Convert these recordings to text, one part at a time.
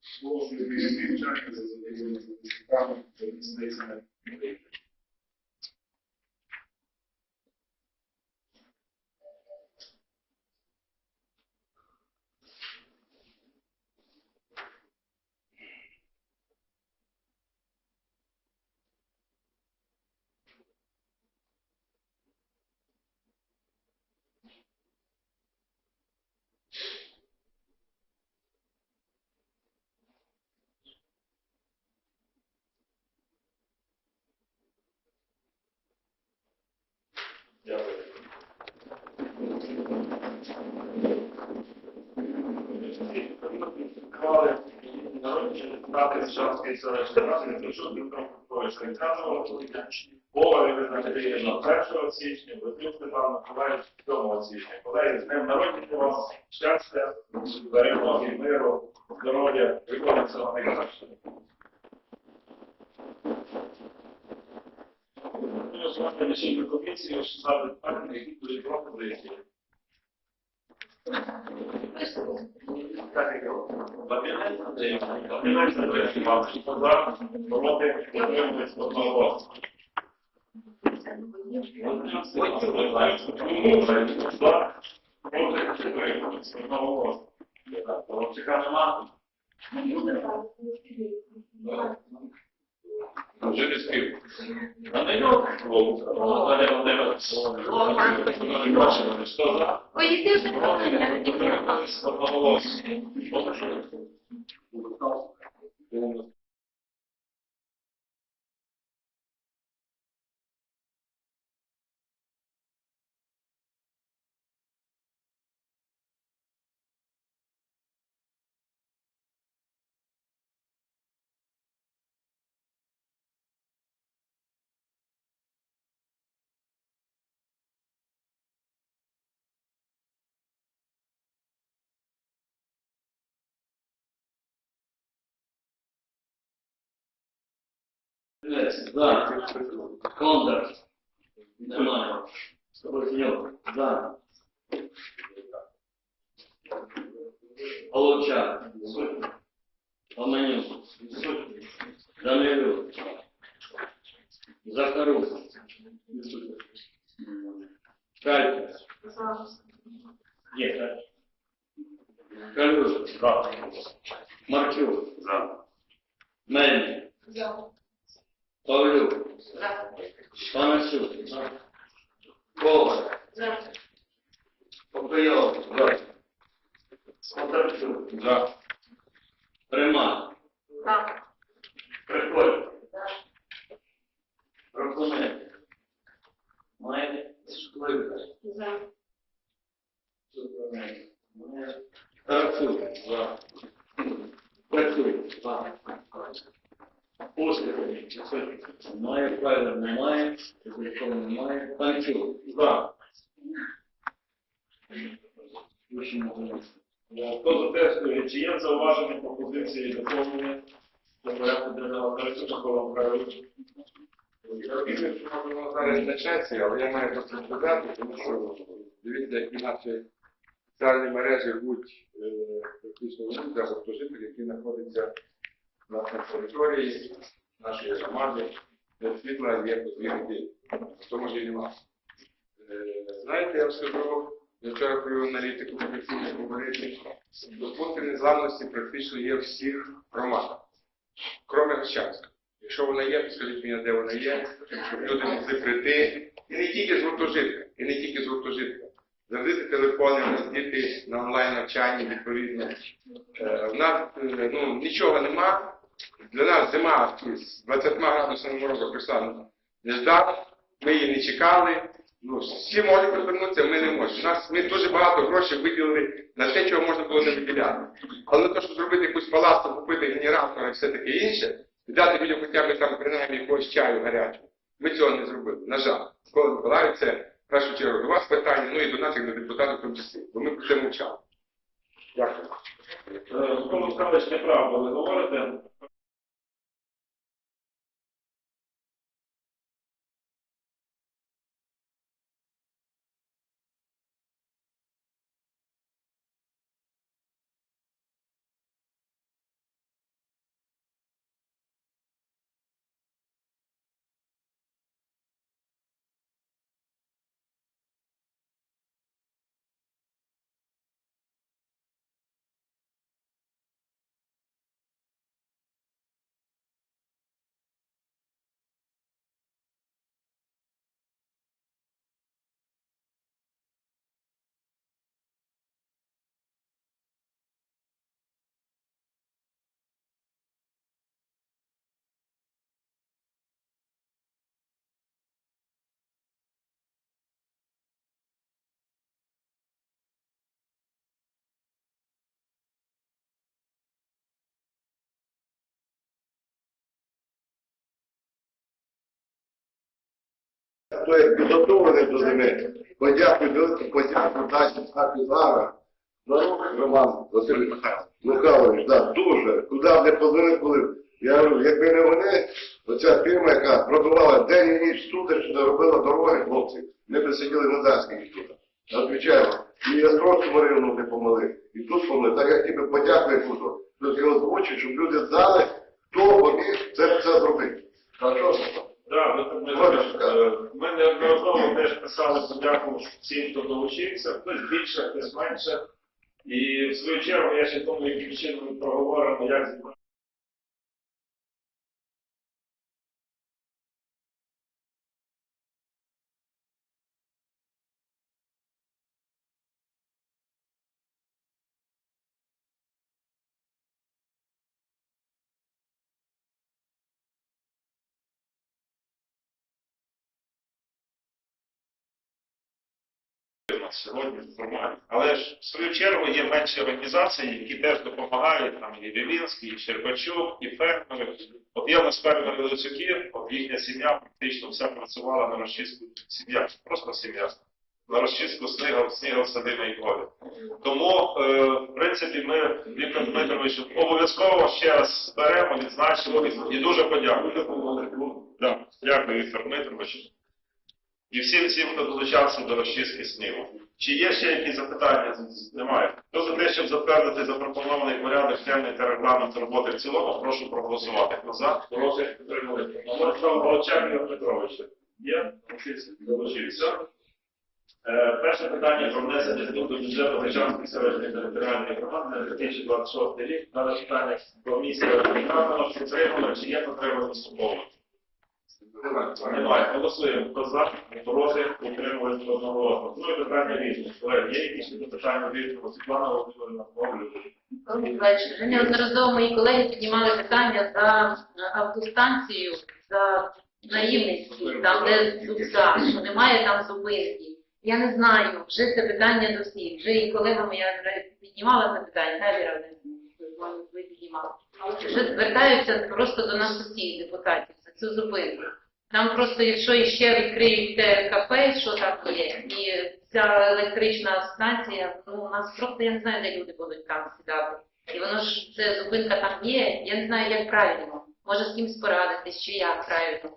Слово від Чайка за задоволенням цікавим, здається, не вийде. Дякую. Народні депутати з Жавської селищної ради прийшов до Петровської Гола Ірина 1 січня, Василь Степан Миколаївич 7 січня. Колеги, з Днем народження вам, щастя, перемоги, миру, здоров'я, виконання всього найкращого. Голосувати рішення комісії, що ставить питання, які будуть пропозиції. Бабінець Андрій, Бабінець А на нього голосу. За, проти, утримується одного голосу. Так, Володчика нема. Вже не спів. Данилюк, Наталя Володимирович. Хто за? Поїдеш Проти, я не утримується голосу. За. Скоротньов. За. Головчак. Оманюк. Данилюк. Захарук. Калька. Є, так? Калюш. Марчук. Мельник. Павлюк. Панасюк. Коваль. Покойов. Сватарчук. Примак. Приходь. Проконець. Має Шкливка. Тарасюк. Працюй. Файлер немає, Кузякова немає, Панчук. За. Хто за те, чи є зауваження пропозиції доповнення до порядку денного Тарасюк Микола що можемо зараз на але я маю просто сказати, тому що дивіться, які наші соціальні мережі будуть е, практично люди, гуртожителі, які знаходяться на території, нашої громади, світла є подвір'я, в тому ж і нема. Е, Знаєте, я вам скажу, я вчора провів аналітику професійно говорити, що пункти незламності практично є в всіх громадах, крім Гощанська. Якщо вона є, то скажіть мені, де вона є, щоб люди могли прийти. І не тільки з гуртожитка, і не тільки з гуртожитка. Завжди телефони, у діти на онлайн навчанні відповідно. Е, в нас е, ну, нічого нема. Для нас зима з 20 градусами морозу не ждав, ми її не чекали. Ну, всі можуть повернутися, ми не можемо. Нас ми дуже багато грошей виділили на те, чого можна було не виділяти. Але на те, щоб зробити якусь палатку, купити генератор і все таке інше, і дати людям хоча б там принаймні якогось чаю гарячого. Ми цього не зробили. На жаль, Микола Миколаївич, це в першу чергу до вас питання, ну і до нас, як до депутатів в тому числі. Бо ми про це мовчали. Дякую. Е, Микола Михайлович, неправду ви говорите. Хто є підготовлений до зими, подякую, велике подякую нашим Ахізара, Дорог Роман Василь Михайлович, да, дуже. Куди б не позвонив, коли. Я говорю, якби не вони, оця фірма, яка пробивала день і ніч суточно, робила дороги, хлопці, ми б сиділи на Дарській тут. Отвічаємо. І я Острозькому району не помогли. І тут помогли. Так я тебе подякую тут. Тут я озвучу, щоб люди знали, хто поміг це, це зробити. Так, ми е, ми неодноразово теж писали подяку всім, хто долучився, хтось більше, хтось менше. І в свою чергу я ще тому, яким чином ми проговоримо, як зібрати. сьогодні форматі. Але ж в свою чергу є менші організації, які теж допомагають, там і Вілінський, і Щербачук, і фермери. От є у нас фермери от їхня сім'я практично вся працювала на розчистку сім'я, просто сім'я. На розчистку сніга, сніга садиної полі. Тому, е, в принципі, ми Віктор Дмитрович обов'язково ще раз зберемо, відзначимо і дуже подякуємо. Дякую, Віктор Дмитрович. І всім всім, хто долучався до розчистки снігу. Чи є ще якісь запитання? Немає. Хто за те, щоб затвердити запропонований порядок денний та регламент роботи в цілому, прошу проголосувати. Хто за? Проти підтримали. Мирослав Волчак Ігор Петрович. Є? Долучився. Е, Перше питання про внесення змін до бюджету Гречанської селищної територіальної громади на 2026 рік. Дане питання комісія розглядала, що підтримали, чи є потреба поступово. Голосуємо. Хто за, проти, утримувались одного. Ну і питання різні. Є якісь питання різного? Світлана Володимирівна, Павлюк. Микола Миколаївич, неодноразово мої колеги піднімали питання за автостанцію, за наївницький, там де Дубса, що немає там зупинки. Я не знаю, вже це питання до всіх. Вже і колегами я вже піднімала це питання, Гевіра ви піднімали. Вже звертаються просто до нас усіх депутатів за цю зупинку. Там просто, якщо іще відкриють кафе, що там є, і ця електрична станція, ну у нас просто я не знаю, де люди будуть там сідати. І воно ж це зупинка там є. Я не знаю, як правильно. Може з кимось порадитись, чи як правильно.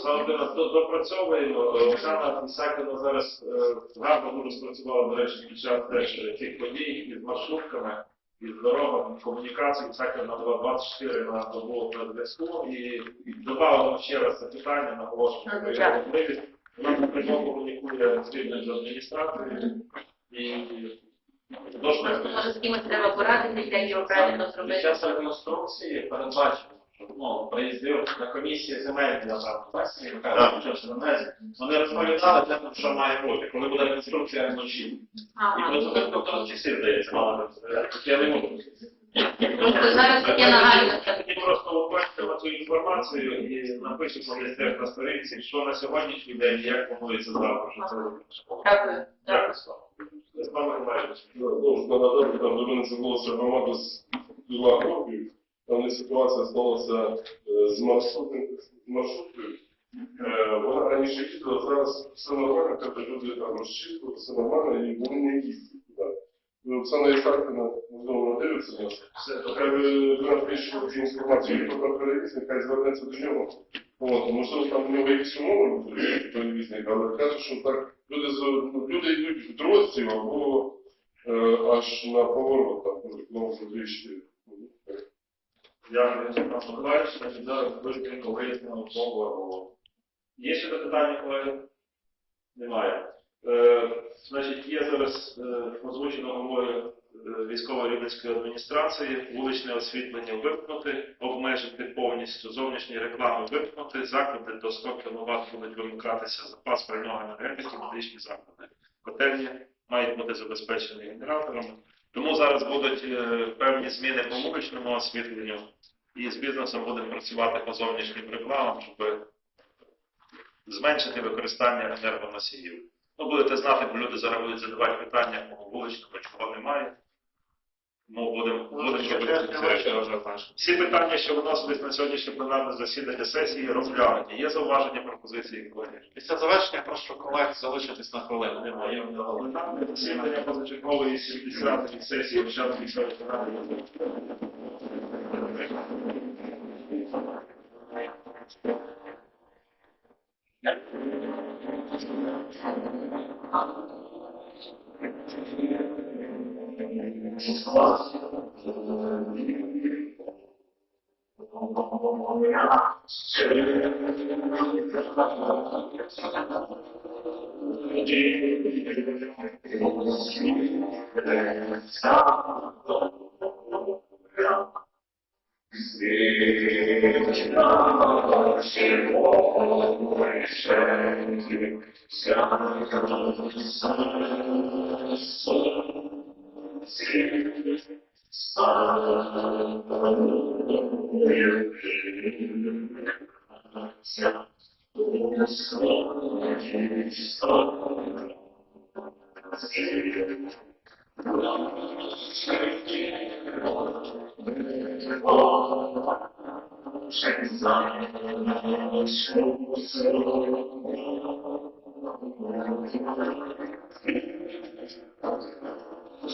Ставте до- допрацьовуємо. Е, Оксана Ісакіна зараз е, гарно дуже спрацювала, до речі, під час теж цих подій із маршрутками, із дорогами, комунікації всяке на 24 на добу на зв'язку і, і додала ще раз це питання, наголошуємо про його можливість. Вона напряму комунікує спільно з адміністрацією. І може з кимось треба порадити, як його правильно Під зробити. час реконструкції передбачено, ну, приїздив на комісії земельні так, Сергій Михайлович, що на мезі. Вони розповідали те, що має бути, коли буде реконструкція вночі. І про в тому часі, здається, мала розповідати. Я не можу. Просто зараз таке нагальне. Тоді просто вбачимо цю інформацію і напишемо десь теж на сторінці, що на сьогоднішній день, як планується завтра. що це робити. Дякую. Дякую, Слава. Степан Миколаївич. Ну, нагадати, там до мене звернулася громада з двома років. Там не ситуація сталася е, з маршрутним маршруткою. Е, Вона раніше їздила, зараз все нормально, тобто люди там розчистили, все нормально, і вони не їздять туди. Оксана Ісаркіна, можливо, вона дивиться нас. Хай вона пише цю інформацію, хто там перевізник, хай звернеться до нього. От, можливо, там в нього якісь умови будуть перевізник, але каже, що так люди, ну, люди йдуть в Дрозців або е, аж на поворот, там, ну, кілометр 2-4. Степан Миколаївич. Значить, зараз швидко вияснимо слово. Є ще запитання, колеги? Немає. Е, значить, є зараз е, озвучено головою е, військово-рівненської адміністрації, вуличне освітлення вимкнути, обмежити повністю, зовнішні реклами вимкнути, заклади до 100 кВт будуть вимикатися, запас пального енергетики, медичні заклади. Котельні мають бути забезпечені генераторами. Тому зараз будуть е, певні зміни по вуличному освітленню, і з бізнесом будемо працювати по зовнішнім рекламам, щоб зменшити використання енергоносіїв. Ну, будете знати, бо люди зараз будуть задавати питання по вуличному, чого немає. Тому будемо будемо робити це. Всі питання, що виносились на сьогоднішнє пленарне засідання сесії, розглянуті. Є зауваження пропозиції колеги? Після завершення прошу колег залишитись на хвилину. Немає. Пленарне засідання позачергової 70-ї сесії 所有的离别，是不能相逢。一曲离殇，总让心伤。心伤，是我最深的相思。Селищної ради.